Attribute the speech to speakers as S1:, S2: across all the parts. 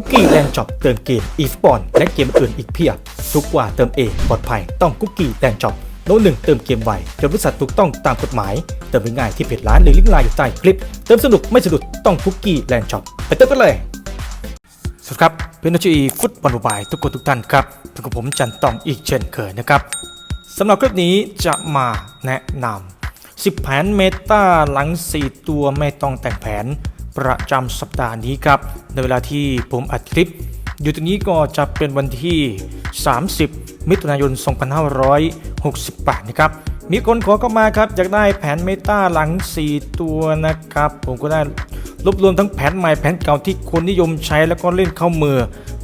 S1: คุกกี้แลนด์ช็อปเติมเกมอีสปอนและเกมอื่นอีกเพียบ ทุกกว่าเติมเองปลอดภัยต้องคุกกี้แลนด์ช็อปโน้ตหนึ่งเติมเกมไวจนบริษัทถูกต้องตามกฎหมาย เติมง่ายที่เพจร้านหรือลิงก์ไลน์อยู่ใต้คลิป เติมสนุกไม่สะดุดต้องคุกกี้แลนด์ช็อปไปเติมกันเลยสวัสดีครับเพื่อนชีฟุตบอลบายทุกคนทุกท่านครับทุกกับผมจันตองอีกเช่นเคยนะครับสำหรับคลิปนี้จะมาแนะนำ10 แผนเมตาหลัง 4 ตัวไม่ต้องแต่งแผน ประจำสัปดาห์นี้ครับ ในเวลาที่ผมอัดคลิป อยู่ตรงนี้ก็จะเป็นวันที่ 30 มิถุนายน 2568 นะครับ มีคนขอเข้ามาครับอยากได้แผนเมตาหลัง 4 ตัวนะครับ ผมก็ได้รวบรวมทั้งแผนใหม่แผนเก่าที่คนนิยมใช้แล้วก็เล่นเข้ามือ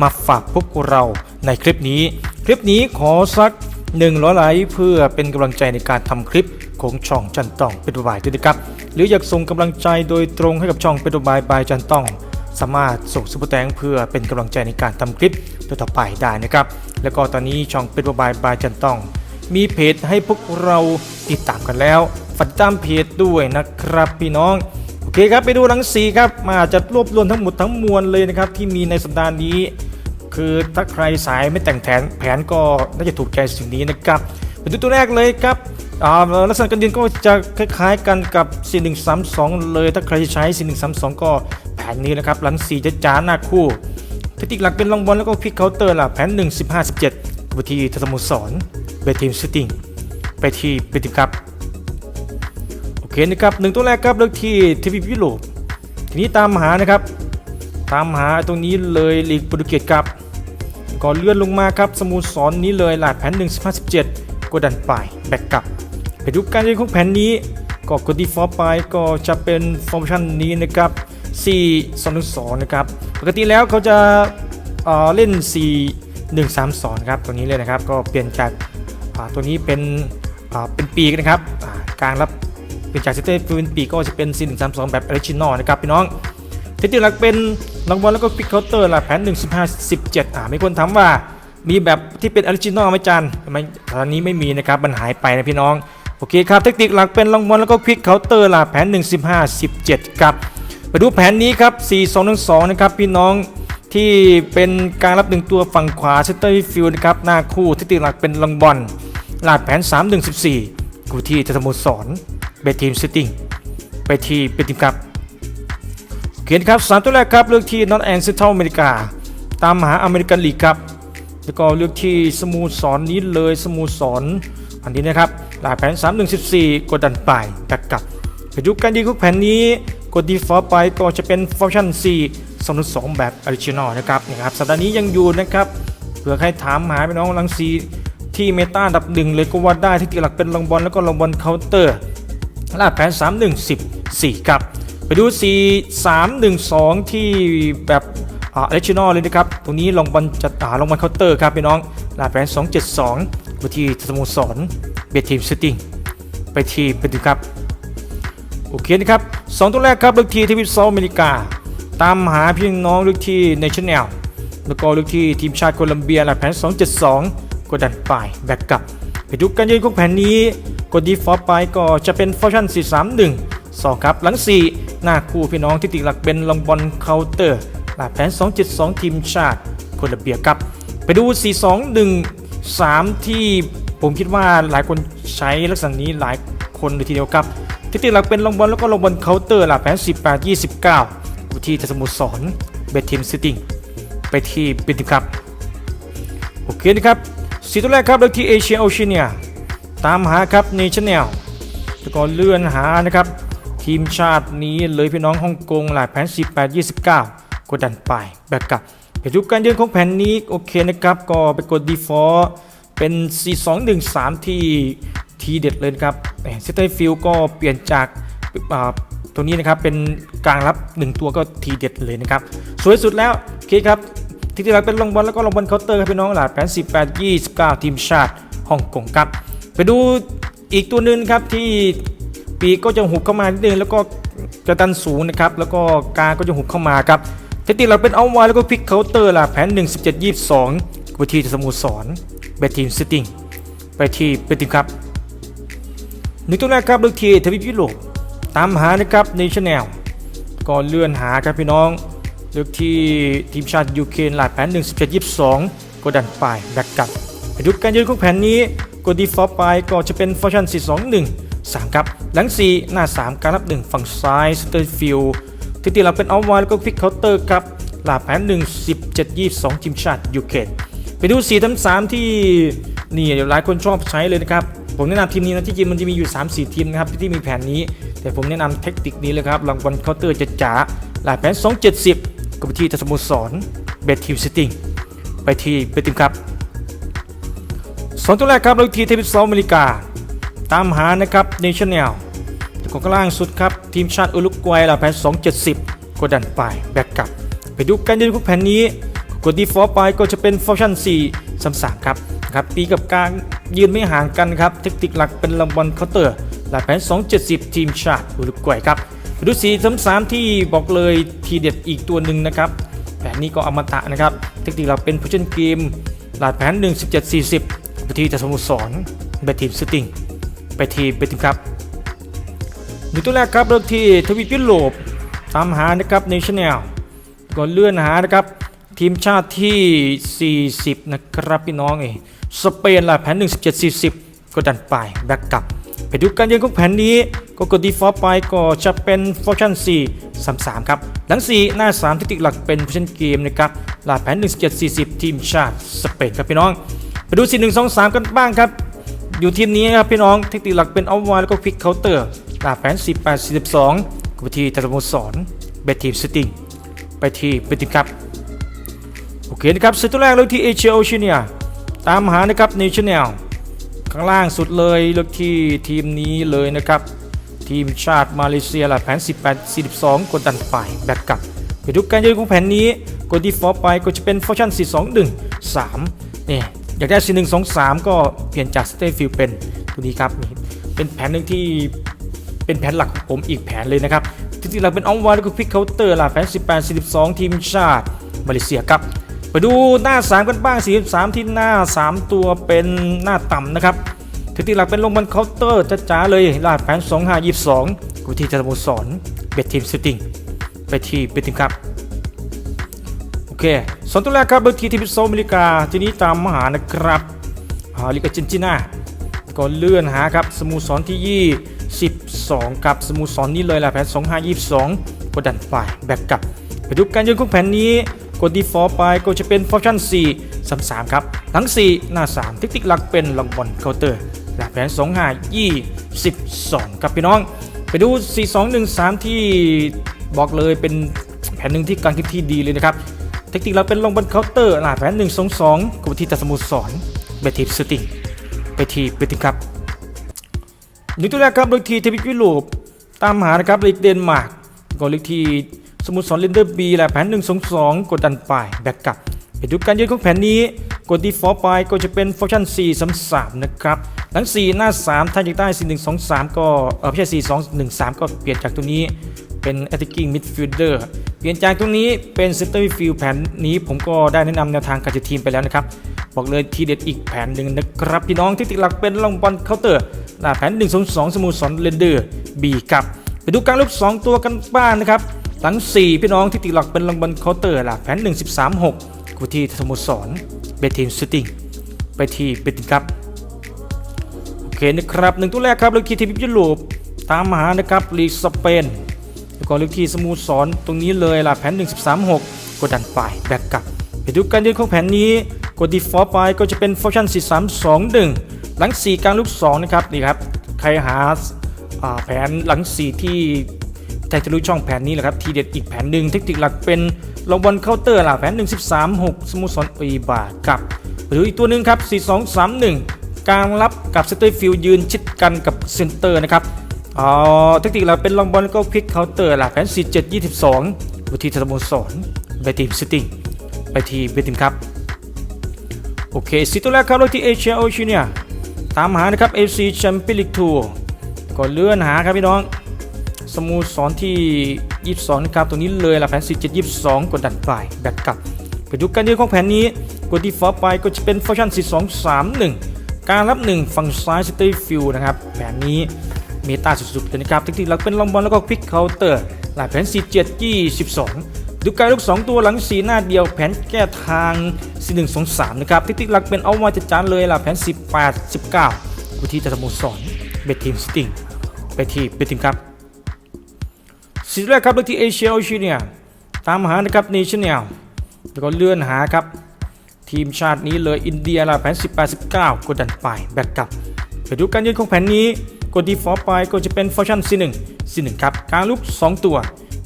S1: มาฝากพวกเราในคลิปนี้ คลิปนี้ขอสัก 100ไลค์เพื่อเป็นกำลังใจในการทำคลิปของช่องจันต้องเป็นบายด้วยนะครับ หรืออยากส่งกำลังใจโดยตรงให้กับช่องเป็นบายบายจันต้อง สามารถส่งซุปเปอร์แตงเพื่อเป็นกำลังใจในการทำคลิปต่อไปได้นะครับ แล้วก็ตอนนี้ช่องเป็นบายบายจันต้อง มีเพจให้พวกเราติดตามกันแล้วฝากตามเพจด้วยนะครับพี่น้องโอเคครับไปดูหลังสีครับมาจะรวบรวมทั้งหมดทั้งมวลเลยนะครับที่มีในสัปดาห์นี้ คือถ้าใครสายไม่แต่งแผนแผนก็น่าจะถูกใจสิ่งนี้นะครับไปดูตัวแรกเลยครับลักษณะการยืนก็จะคล้ายๆกันกับ 4132 เลย ถ้าใครใช้ 4132 ก็แผนนี้นะครับ หลังสีจะจ้าหน้าคู่เทคนิคหลักเป็นลองบอลแล้วก็พลิกเคาน์เตอร์ล่ะ แผน 1 15 17วิธีทัศมุสรเบทีมสติงไปที่เบทีมครับ โอเคนะครับหนึ่งตัวแรกครับเลือกที่ทีวีพิโรปทีนี้ตามหานะครับ ตามหาตรงนี้เลยลีกโปรตุเกสครับก็เลื่อนลงมาครับสโมุสรนนี้เลยหลาดแผน1 15 17กดดันไปแบกกลับไปดูการเล่นของแผนนี้ก็กดดีฟอร์ไปก็จะเป็นฟอร์มชันนี้นะครับ4 2 2นะครับปกติแล้วเขาจะเออเล่น 4 1 3 2ครับตัวนี้เลยนะครับก็เปลี่ยนจากาตัวนี้เป็นอ่าเป็นปีกนะครับกลางรับเป็นจากเซตเตอร์เป็นปีกก็จะเป็น 4 1 3 2 แบบออริจินอลนะครับพี่น้อง ที่จริงหลักเป็นรางวัลแล้วก็พิกเคาน์เตอร์หลักแผน 1 15 17อ่ามีคนถามว่ามีแบบที่เป็นออริจินอลไหมจันทำไมตอนนี้ไม่มีนะครับ มันหายไปนะพี่น้อง โอเคครับ เทคนิคหลักเป็นรางวัลแล้วก็ควิกเคาน์เตอร์หลักแผน 1 15 17ครับไปดูแผนนี้ครับ 4 2 1 2 นะครับ พี่น้องที่เป็นการรับหนึ่งตัวฝั่งขวาเซนเตอร์ฟิลด์นะครับ หน้าคู่เทคนิคหลักเป็นรางวัลหลักแผน 3 1 14กูที่จะสโมสรเบทีมซิตติ้งไปที่เป็นทีมครับ เขียนครับสามตัวแรกครับเลือกที่นอตแอนเซนทรัลอเมริกา ตามหาอเมริกันลีกครับ แล้วก็เลือกที่สโมูสรนนี้เลยสโมูสรอันนี้นะครับหลายแผน 3 1 14 กดดันไปแบกกลับไปดูการยิงคุกแผนนี้กดดีฟอร์ไปก็จะเป็นฟังก์ชัน 4 2 2 แบบออริจินอลนะครับนี่ครับสัปดาห์นี้ยังอยู่นะครับเผื่อใครถามหาพี่น้องลังซีที่เมตาดับหนึ่งเลยก็ว่าได้ที่ติหลักเป็นลองบอลแล้วก็ลองบอลเคาน์เตอร์ลาดแผน 3 1 14ครับ ไปดู 4 3 1 2 ที่แบบอ่าเลชินอลเลยนะครับ ตรงนี้ลงบอลจัดหาลงบอลเคาน์เตอร์ครับพี่น้องลาดแผน2 7 2ไปที่สโมสรเบียทีมซิติ้งไปที่เป็นครับ โอเคนะครับสองตัวแรกครับเลือกที่ทวีปเซาท์อเมริกา ตามหาพี่น้องเลือกที่เนชั่นแนลแล้วก็เลือกที่ทีมชาติโคลัมเบียลาดแผน 272 กดดันไปแบ็กกลับ ไปดูการยืนของแผนนี้ กดดีฟอร์ไปก็จะเป็นฟังก์ชัน431 2ครับหลัง 4 หน้าคู่พี่น้องที่ติดหลักเป็นลองบอลเคาน์เตอร์หลาดแผน 272 ทีมชาติโคลัมเบียครับ ไปดู 421 3 ที่ผมคิดว่าหลายคนใช้ลักษณะนี้หลายคนเลยทีเดียวครับที่ติดหลักเป็นลองบอลแล้วก็ลองบอลเคาน์เตอร์หลักแผน 18 29อยู่ที่สมุสรเบททีมซิติ้งไปที่เป็นทีมครับโอเคนะครับสีตัวแรกครับเลือกที่เอเชียโอเชียเนียตามหาครับเนชั่นแนลแล้วก็เลื่อนหานะครับ ทีมชาตินี้เลยพี่น้องฮ่องกงหลายแผน 18 29 กดดันไปแบกกลับไปดูการยืนของแผนนี้โอเคนะครับ ก็ไปกด default เป็น 4213 ที่ทีเด็ดเลยนะครับเซตเตอร์ฟิลก็เปลี่ยนจากตัวนี้นะครับเป็นกลางรับ 1 ตัวก็ทีเด็ดเลยนะครับ สวยสุดแล้วโอเคครับที่ที่เราเป็นลงบอลแล้วก็ลงบอลเคาน์เตอร์ครับพี่น้องหลาดแผน 18 29 ทีมชาติฮ่องกงครับ ไปดูอีกตัวหนึ่งครับที่ ปีกก็จะหุบเข้ามานิดนึงแล้วก็กระตันสูงนะครับแล้วก็กาก็จะหุบเข้ามาครับที่ที่เราเป็นเอาไว้แล้วก็พลิกเคาน์เตอร์ลาดแผน1 17 22ไปที่สโมุสรเบทีมซิติ้งไปที่เป็นทีมครับหนึ่งตัวแรกครับเลือกทีทวีปยุโรปตามหานะครับเนชแนลก็เลื่อนหาครับพี่น้องเลือกที่ทีมชาติยูเครนหลาดแผน 1 17 22กดดันไปแบกกลับไปดูการยืนของแผนนี้กดดีฟอร์ไปก็จะเป็นฟอร์ชัน4 2 1 3 ครับ หลัง 4 หน้า 3 การรับ 1 ฝั่งซ้ายสเตอร์ฟิลที่ตีหลังเป็นเอาไวแล้วก็ควิกเคาน์เตอร์ครับหลาแผน1 17 22ทีมชาติยูเครนไปดู4ทั้ง3ที่นี่เดี๋ยวหลายคนชอบใช้เลยนะครับ ผมแนะนำทีมนี้นะที่จริงมันจะมีอยู่ 3-4 ทีมนะครับที่มีแผนนี้ แต่ผมแนะนำเทคนิคนี้เลยครับรางวัลเคาน์เตอร์จะจ๋าหลายแผน 270ก็ไปที่สโมสรเบททีมซิตติ้งไปที่เบททีมครับสองตัวแรกครับเราทีเทพิสออเมริกา ตามหานะครับเนชั่นแนลของข้างล่างสุดครับ ทีมชาติอุรุกวัยหลายแผน 270 กดดันไปแบ็กกลับ ไปดูการยืนของแผนนี้กดดีฟอร์ไปก็จะเป็นฟังก์ชัน4 3 3ครับครับปีกับการยืนไม่ห่างกันครับเทคนิคหลักเป็นลำบอลเคาน์เตอร์หลายแผน 270 ทีมชาติอุรุกวัยครับไปดู4 3 3ที่บอกเลยทีเด็ดอีกตัวหนึ่งนะครับแผนนี้ก็อมตะนะครับเทคนิคหลักเป็น p o ช s นเกมหลายแผน 1 17 40ไปที่จะสโมสรไปทีมสติง ไปทีไปทีมครับหนึ่งตัวแรกครับเริ่มที่ทวีปยุโรปตามหานะครับเนชแนลก่อนเลื่อนหานะครับ ทีมชาติที่ 40 นะครับพี่น้องเองสเปนล่ะแผน 1 17 40 ก็ดันไปแบ็กกลับไปดูการยืนของแผนนี้ก็กดดีฟอร์ไปก็จะเป็นฟอร์ชัน4 3 3 ครับ หลัง 4 หน้า 3ที่ติหลักเป็นผู้เล่นเกมนะครับล่ะแผน 1 17 40 ทีมชาติสเปนครับพี่น้อง ไปดู 4 1 2 3 กันบ้างครับ อยู่ทีมนี้ครับพี่น้องเทคนิคหลักเป็นเอาไวแล้วก็ควิกเคาน์เตอร์ลาแผน18 42กับทีตะลมสอนเบททีมสติงไปที่เบติครับโอเคนะครับเซตตัวแรกเลยที่เอเชียโอเชียเนียตามหานะครับเนชั่นแนลข้างล่างสุดเลยเลือกที่ทีมนี้เลยนะครับ ทีมชาติมาเลเซียหลักแผน 18 42 กดดันไปแบ็กกลับไปดูการยืนของแผนนี้กดดีฟอร์ไปก็จะเป็นฟอร์ชั่น 4 2 1 3นี่ย อยากได้4 1 2 3ก็เปลี่ยนจากสเตฟิลเป็นตัวนี้ครับเป็นแผนหนึ่งที่เป็นแผนหลักของผมอีกแผนเลยนะครับที่จริงเราเป็นออนไวแล้วก็พิกเคาน์เตอร์ล่ะแผน18 42 ทีมชาติมาเลเซียครับไปดูหน้า 3 กันบ้าง 43 ที่หน้า 3 ตัวเป็นหน้าต่ำนะครับที่จริหลักเป็นลงบอลเคาน์เตอร์จ้าๆเลยลาดแผน 2522กูที่จะสโมสรเบททีมสติงไปทีเบททีมครับ เคสองตัวแรกครับเบอร์ทีทีมโซอเมริกาทีนี้ตามมหานะครับอาลิกาจินจิน่าก็เลื่อนหาครับสโมุสรที่ 22 กับสโมุสรนี้เลยแหละแผน 2522 กดดันไปแบกกลับ ไปดูการยืนของแผนนี้กดดีฟอร์ไปก็จะเป็นฟอร์ชั่น4 33 ครับทั้ง4 หน้า 3 เทคนิคหลักเป็นลองบอลเคาน์เตอร์และแผน 2522 ครับพี่น้อง ไปดู 4213 ที่บอกเลยเป็นแผนหนึ่งที่การคิดที่ดีเลยนะครับ เทคนิคเราเป็นลงบนเคาน์เตอร์หลาแผน1 2 2กับที่ตัดสมุดสอนเบทีสติงไปทีไปทีครับหนึ่งตัวแรกครับโดยทีเทวิกยุโรปตามหานะครับลีกเดนมาร์กก็ลีกทีสมุดสอนเลนเดอร์บีหลาแผน1 2 2กดดันไปแบ็กกลับ ไปดูการยืนของแผนนี้ กดดีฟอร์ไปก็จะเป็นฟังก์ชัน4 3 3นะครับ หลัง 4 หน้า3ถ้าอยากได้4 1 2 3 ก็เออไม่ใช่ 4 2 1 3 ก็เปลี่ยนจากตัวนี้เป็น attacking midfielder เปลี่ยนจากตรงนี้เป็น center midfield แผนนี้ผมก็ได้แนะนำแนวทางการจัดทีมไปแล้วนะครับ บอกเลยทีเด็ดอีกแผนหนึ่งนะครับพี่น้องที่ติดหลักเป็นลองบอลเคาน์เตอร์หน้าแผน1 2 2สโมุสรเลนเดอร์บีครับ ไปดูการลุก2ตัวกันบ้างนะครับหลัง 4 พี่น้องที่ติดหลักเป็นลองบอลเคาน์เตอร์หลักแผน 1 13 6 กูที่สโมุสรเบทีมสติงไปที่เบติงครับโอเคนะครับหนึ่งตัวแรกครับเลือกที่ทีมยุโรปตามมาหานะครับลีกสเปนแล้วก็เลือกที่สโมุสรตรงนี้เลยล่ะแผน 1 13 6กดดันไปแบกกลับไปดูการยืนของแผนนี้กดดีฟอร์ไปก็จะเป็นฟังก์ชัน4 3 2 1 หลัง 4 กลางลูก2นะครับนี่ครับใครหาแผนหลัง 4 ที่ใจจะรู้ช่องแผนนี้แหละครับทีเด็ดอีกแผนหนึ่งเทคนิคหลักเป็น ลงบอลเคาน์เตอร์ล่ะแผน1 13 6 สมุสรอีบาครับหรืออีกตัวหนึ่งครับ 4 2 3 1 กลางรับกับเซนเตอร์ฟิลด์ยืนชิดกันกับเซนเตอร์นะครับอ๋อเทคนิคเราเป็นลองบอลก็ควิกเคาน์เตอร์หลักแผน 4 7 22วิธีสโมสรไปทีมซิติ้ไปทีมเบติมครับ โอเคสิตัวแรกครับเราที่เอเชียโอเชียเนียตามหานะครับ FC Champions League Tour ก็เลื่อนหาครับพี่น้อง สโมุสรที่ 22นะครับตรงนี้เลยหลักแผน4 7 22 กดดันไปแบ็กกลับไปดูการยืนของแผนนี้กดดีฟอร์ไปก็จะเป็นฟังก์ชัน4 2 3 1 การรับ 1 ฝั่งซ้ายสเตย์ฟิลนะครับแผนนี้เมตาสุดๆเลยนะครับที่หลักเป็นลองบอลแล้วก็ควิกเคาน์เตอร์หลายแผน 4 7 22 ดูการลูก 2 ตัวหลัง 4 หน้าเดียวแผนแก้ทาง 4 1 2 3 นะครับทิศหลักเป็นเอามาจัดจานเลยล่ะแผน 18 19กูที่จะสโมสรเบททีมสติงไปทีเบททีมครับ สีแรกครับเลือกที่เอเชียโอเชียเนียตามหานะครับเนชั่นแนลแล้วก็เลื่อนหาครับ ทีมชาตินี้เลยอินเดียล่ะแผน 18 19 กดดันไปแบ็กกลับไปดูการยืนของแผนนี้กดดีฟอร์ไปก็จะเป็นฟังก์ชั่น C1 C1 ครับกลางลุก 2 ตัว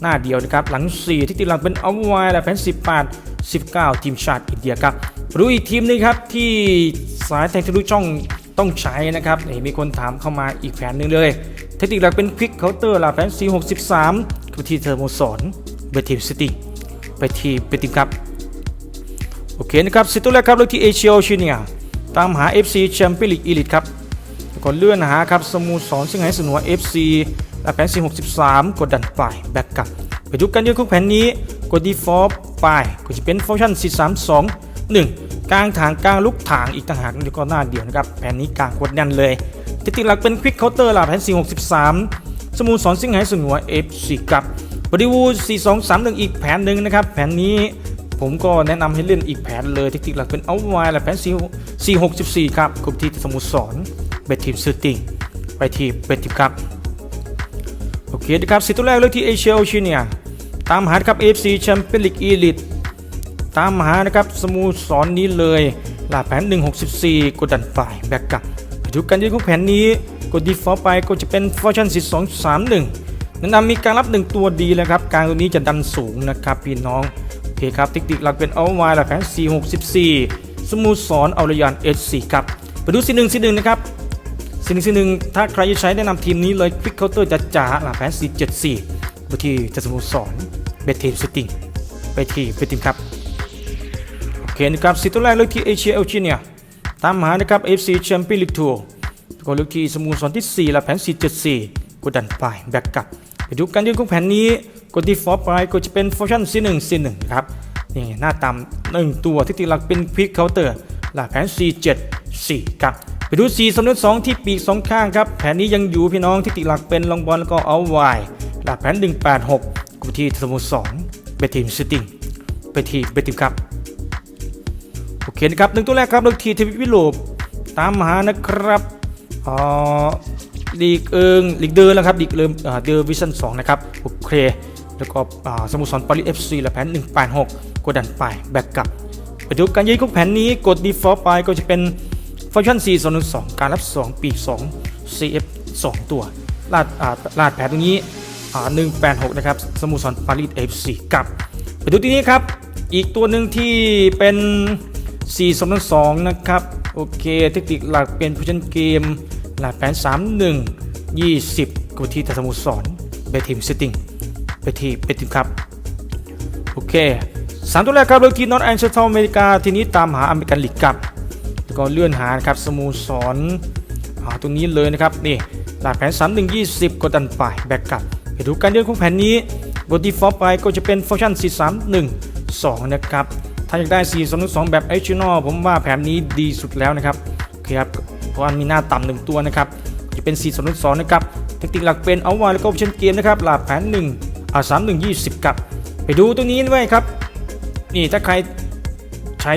S1: หน้าเดียวนะครับ หลัง 4 ที่ติดหลังเป็นเอาไวและแผน 18 19 ทีมชาติอินเดียครับรู้อีกทีมหนึงครับ ที่สายแทงทะลุช่องต้องใช้นะครับนี่มีคนถามเข้ามาอีกแผนหนึ่งเลย เทคนิคหลักเป็นควิกเคาน์เตอร์ล่ะแผน463คือที่เทอร์โมสอนเบทีมซิตี้ไปทีมเป็นทีมครับ โอเคนะครับสิตัวแรกครับเลือกที่เอเชียโอเชียเนียตามหา FC แชมเปี้ยนลีกอีลิทครับแล้วก็เลื่อนหาครับสโมสอนซึ่งให้สนว FC ละแผน463 กดดันไปแบ็กกลับไปดูกันยอะของแผนนี้กด default ไปก็จะเป็นฟังก์ชัน432 1กลางทางกลางลุกทางอีกต่างหากแล้วก็หน้าเดียวนะครับแผนนี้กลางกดแน่นเลย ทิศหลักเป็น Quick Counter ล่ะแผน463 สมูสอนซึ่งให้สนหัว FC กับบริวูด4231 อีกแผนหนึ่งนะครับ แผนนี้ผมก็แนะนำให้เล่นอีกแผนเลยเทคนิคหลักเป็นเอาไว้และแผน4 464 ครับกลุ่มที่สมุทรสอนเบททีมซูตติ้งไปทีมเบททีมครับ โอเคนะครับสิตัวแรกเลือกที่เอเชียโอเชียเนียตามหาครับ AFC แชมเปี้ยนลีกอีลิทตามหานะครับสมุทรสอนนี้เลยหลาแผน 164 กดดันฝ่ายแบ็กกับ ดูกันยืนของแผนนี้กดดีฟอไปก็จะเป็นฟังก์ชัน4231แนะนำมีการรับ1ตัวดีแล้วครับกลางตัวนี้จะดันสูงนะครับพี่น้องโอเคครับเทคนิคหลักเป็นเอาไว้ละแผน464สโมูสอนเอารยาน H4 ครับไปดู C1 C1 นะครับ C1 C1 ถ้าใครจะใช้แนะนำทีมนี้เลยควิกเคาน์เตอร์จะจ๋าหลักแผน474ไปที่จะสมูสอนเบททีมสติงไปที่เบทีมครับโอเคนะครับสิตัวแรกเลือกที่เอเชียเอลจีเนีย ตามหานะครับ FC Champions League Tour ก็เลือกที่สมูสอนที่ 4 และแผน 474 กดดันไปแบ็กกลับไปดูการยืนของแผนนี้กดที่ฟอร์ไปก็จะเป็นฟังก์ชัน C1 C1 ครับนี่หน้าตามหนึ่งตัวที่ติดหลักเป็นควิกเคาน์เตอร์หลักแผน C7 4ครับไปดู 4สำนักสองที่ปีกสองข้างครับ แผนนี้ยังอยู่พี่น้องที่ติดหลักเป็นลองบอลแล้วก็เอาไว้หลักแผน 186กูที่สโมสรเบทีมซิติ้งไปทีเบทีมครับ โอเคนครับหนึ่งตัวแรกครับเลือกทีทวิวิโลปตามหานะครับอ่อลีกเอิงลีกเดอร์แล้วครับลีกเริ่มเอ่อเดอร์วิชั่น2นะครับโอเคแล้วก็สมุทรสอนปารีสเอฟซีและแผน186กดดันไปแบ็กกลับไปดูการยืนของแผนนี้กด default ไปก็จะเป็นฟังก์ชัน4 2 2การรับ 2 ปีก2 CF 2 ตัว ลาดลาดแผนตรงนี้อ่า186 นะครับ สมุทรสอนปารีส FC กลับ ไปดูที่นี้ครับ อีกตัวหนึ่งที่เป็น 4 2 2 นะครับ โอเคเทคนิคหลักเป็นผู้ชันเกม หลักแผน 3 1 20กูที่สโมุทรสอนเบทีมเซตติ้งไปที่เบทีมครับ โอเคสามตัวแรกครับเลือกทีนอตแอนเชอร์อเมริกา ทีนี้ตามหาอเมริกันลีกครับแล้วก็เลื่อนหาครับสโมุทรสอนอ่าตรงนี้เลยนะครับนี่หลักแผน 3 1 20 กดดันไปแบ็กกลับไปดูการเดินของแผนนี้บทดีฟอลไปก็จะเป็นฟังก์ชัน 4 3 1 2 นะครับ ถ้าอยากได้ 4 2 2 แบบ a อ i o n a l ผมว่าแผนนี้ดีสุดแล้วนะครับโอเคครับเพราะว่ามีหน้าต่ำหนึ่งตัวนะครับจะเป็น 4 2 2 นะครับ เทคนิคหลักเป็นเอาไว้แล้วก็ออปชั่นเกมนะครับหลักแผน1อ่า3 1 20ครับไปดูตัวนี้ด้วยครับ นี่ถ้าใครใช้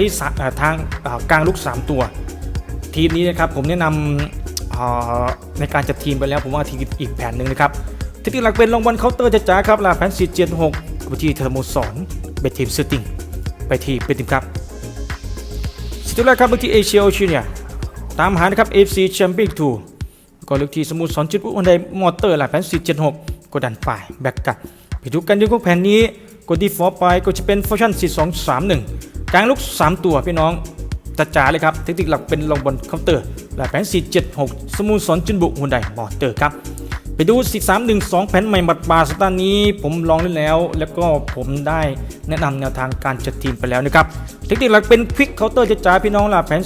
S1: ทางอ่อกลางลุก3 ตัว ทีมนี้นะครับผมแนะนำอ่อในการจัดทีมไปแล้วผมว่าทีมอีกแผนหนึ่งนะครับที่ที่หลักเป็นลงบอลเคาน์เตอร์จะจ้าครับลาแผน4 7 6ไปที่เทอร์โมสอนเบททีมเซตติ้ง ไปที่เบททีมครับสิตัวแรกครับเลือกที่เอเชียโอเชียเนียตามหานะครับ AFC Champions Tour ก็เลือกที่สมุทรสอนจุดอุวันใดมอเตอร์หลายแผน4 7 6กดดันไปแบ็กกลับไปดูกันยืนของแผนนี้กดดีฟอลไปก็จะเป็นฟังก์ชั่น4 2 3 1กลางลุก3 ตัวพี่น้องจัดจ้าเลยครับเทคนิคหลักเป็นลงบนเคาน์เตอร์และแผน4 7 6 สมุทรสอนจุนบุฮุนไดมอเตอร์ครับ ไปดู 4 3 1 2 แผนใหม่บัดบาสตาร์นี้ ผมลองเล่นแล้ว แล้วก็ผมได้แนะนำแนวทางการจัดทีมไปแล้วนะครับ เทคนิคหลักเป็นควิกเคาน์เตอร์จัดจ้าพี่น้องละแผน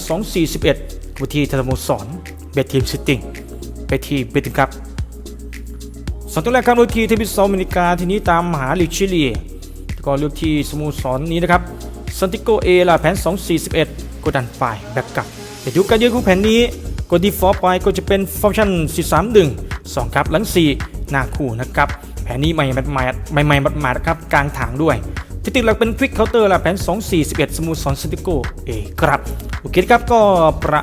S1: 241วิธีสโมุสอนเบททีมซิตติ้งไปทีเบทถึงครับสองตัวแรกครับลูกทีเทพิสโซอเมริกาทีนี้ตามหาลิชิลีก็เลือกที่สโมุทรสอนนี้นะครับซันติโกเอล่ะแผน 241กดดันไปแบ็กกลับแต่ดูการยืนของแผนนี้กดดีฟอลไปก็จะเป็นฟังก์ชัน 431 2ครับหลัง 4 หน้าคู่นะครับแผนนี้ใหม่ใหม่ใหม่ใหม่หม่ๆนะครับกลางถางด้วยที่ติดหลักเป็นควิกเคาน์เตอร์และแผน 2411สโมุสรสติโกเอครับโอเคครับก็ประ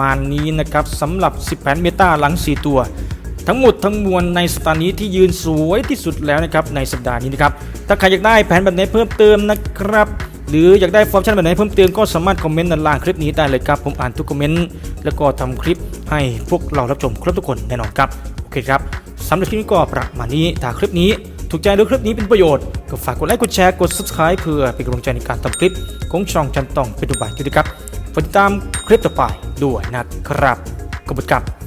S1: มาณนี้นะครับสำหรับ 10 แผนเมตาหลัง 4 ตัว ทั้งหมดทั้งมวลในสตาร์นี้ที่ยืนสวยที่สุดแล้วนะครับในสัปดาห์นี้นะครับถ้าใครอยากได้แผนแบบไหนเพิ่มเติมนะครับหรืออยากได้ฟอร์มชั่นแบบไหนเพิ่มเติมก็สามารถคอมเมนต์ด้านล่างคลิปนี้ได้เลยครับ ผมอ่านทุกคอมเมนต์แล้วก็ทำคลิปให้พวกเรารับชมครบทุกคนแน่นอนครับ ครับสำหรับคลิปนี้ก็ประมาณนี้ถ้าคลิปนี้ถูกใจหรือคลิปนี้เป็นประโยชน์ ก็ฝากกดไลค์กดแชร์กด subscribe เพื่อเป็นกำลังใจในการทำคลิปของช่องจันตองเป็นดูบายด้วยครับฝากติดตามคลิปต่อไปด้วยนะครับขอบคุณครับ